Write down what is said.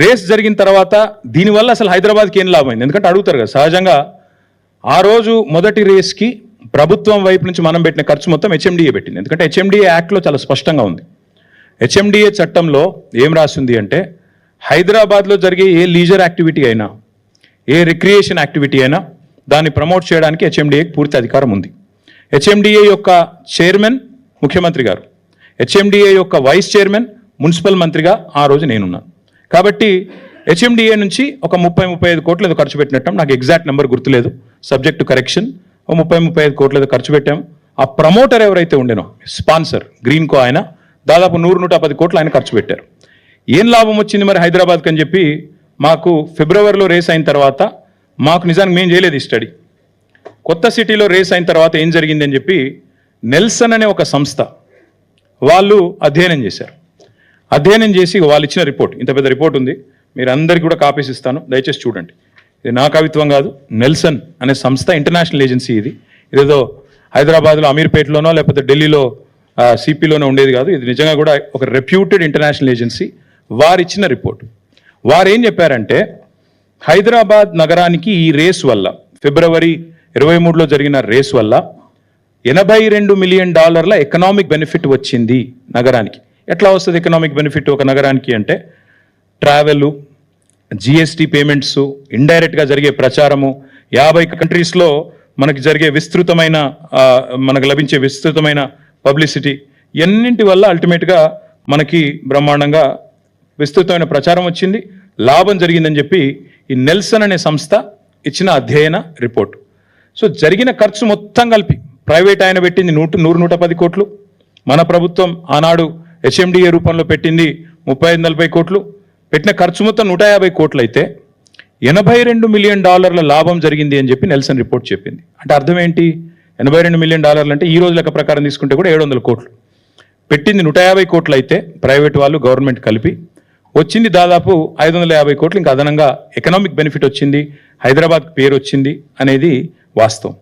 Race జరిగిన తర్వాత దీనివల్ల అసలు హైదరాబాద్కి ఏం లాభమైంది ఎందుకంటే అడుగుతారు కదా సహజంగా ఆ రోజు మొదటి రేస్కి ప్రభుత్వం వైపు నుంచి మనం పెట్టిన ఖర్చు మొత్తం హెచ్ఎండిఏ పెట్టింది. ఎందుకంటే హెచ్ఎండిఏ యాక్ట్లో చాలా స్పష్టంగా ఉంది. హెచ్ఎండిఏ చట్టంలో ఏం రాసింది అంటే హైదరాబాద్లో జరిగే ఏ లీజర్ యాక్టివిటీ అయినా ఏ రిక్రియేషన్ యాక్టివిటీ అయినా దాన్ని ప్రమోట్ చేయడానికి హెచ్ఎండిఏకి పూర్తి అధికారం ఉంది. హెచ్ఎండిఏ యొక్క చైర్మన్ ముఖ్యమంత్రి గారు హెచ్ఎండిఏ యొక్క వైస్ చైర్మన్ మున్సిపల్ మంత్రిగా ఆ రోజు నేనున్నాను. కాబట్టి హెచ్ఎండిఏ నుంచి ఒక ముప్పై ముప్పై ఐదు కోట్లు ఏదో ఖర్చు పెట్టినట్టు. నాకు ఎగ్జాక్ట్ నెంబర్ గుర్తులేదు. సబ్జెక్టు కరెక్షన్ ఒక ముప్పై ముప్పై ఐదు కోట్లు ఏదో ఖర్చు పెట్టాం. ఆ ప్రమోటర్ ఎవరైతే ఉండేనో స్పాన్సర్ గ్రీన్ కో ఆయన దాదాపు నూరు నూట పది కోట్లు ఆయన ఖర్చు పెట్టారు. ఏం లాభం వచ్చింది మరి హైదరాబాద్కి అని చెప్పి మాకు ఫిబ్రవరిలో రేస్ అయిన తర్వాత మాకు నిజానికి మేము చేయలేదు ఈ స్టడీ కొత్త సిటీలో రేస్ అయిన తర్వాత ఏం జరిగింది అని చెప్పి నెల్సన్ అనే ఒక సంస్థ వాళ్ళు అధ్యయనం చేశారు. అధ్యయనం చేసి వాళ్ళు ఇచ్చిన రిపోర్ట్. ఇంత పెద్ద రిపోర్ట్ ఉంది. మీరు అందరికీ కూడా కాపీస్ ఇస్తాను. దయచేసి చూడండి. ఇది నా కవిత్వం కాదు నెల్సన్ అనే సంస్థ ఇంటర్నేషనల్ ఏజెన్సీ ఇది. ఇదేదో హైదరాబాద్లో అమీర్పేటలోనో లేకపోతే ఢిల్లీలో సిపిలోనో ఉండేది కాదు. ఇది నిజంగా కూడా ఒక రెప్యూటెడ్ ఇంటర్నేషనల్ ఏజెన్సీ వారిచ్చిన రిపోర్ట్. వారు ఏం చెప్పారంటే హైదరాబాద్ నగరానికి ఈ రేస్ వల్ల ఫిబ్రవరి ఇరవై మూడులో జరిగిన రేస్ వల్ల ఎనభై రెండు మిలియన్ డాలర్ల ఎకనామిక్ బెనిఫిట్ వచ్చింది నగరానికి. ఎట్లా వస్తుంది ఎకనామిక్ బెనిఫిట్ ఒక నగరానికి అంటే ట్రావెల్ జిఎస్టీ పేమెంట్స్ ఇండైరెక్ట్గా జరిగే ప్రచారము. యాభై కంట్రీస్లో మనకి జరిగే విస్తృతమైన మనకు లభించే విస్తృతమైన పబ్లిసిటీ ఎన్నింటి వల్ల అల్టిమేట్గా మనకి బ్రహ్మాండంగా విస్తృతమైన ప్రచారం వచ్చింది లాభం జరిగిందని చెప్పి ఈ నెల్సన్ అనే సంస్థ ఇచ్చిన అధ్యయన రిపోర్ట్. సో జరిగిన ఖర్చు మొత్తం కలిపి ప్రైవేట్ ఆయన పెట్టింది నూట నూరు నూట పది కోట్లు. మన ప్రభుత్వం ఆనాడు హెచ్ఎండిఏ రూపంలో పెట్టింది ముప్పై ఐదు నలభై కోట్లు. పెట్టిన ఖర్చు మొత్తం నూట యాభై కోట్లు అయితే ఎనభై రెండు మిలియన్ డాలర్ల లాభం జరిగింది అని చెప్పి నెల్సన్ రిపోర్ట్ చెప్పింది. అంటే అర్థం ఏంటి? ఎనభై రెండు మిలియన్ డాలర్లు అంటే ఈ రోజు లెక్క ప్రకారం తీసుకుంటే కూడా ఏడు వందల కోట్లు. పెట్టింది నూట యాభై కోట్లు అయితే ప్రైవేట్ వాళ్ళు గవర్నమెంట్ కలిపి. వచ్చింది దాదాపు ఐదు వందల యాభై కోట్లు. ఇంకా అదనంగా ఎకనామిక్ బెనిఫిట్ వచ్చింది. హైదరాబాద్ పేరు వచ్చింది అనేది వాస్తవం.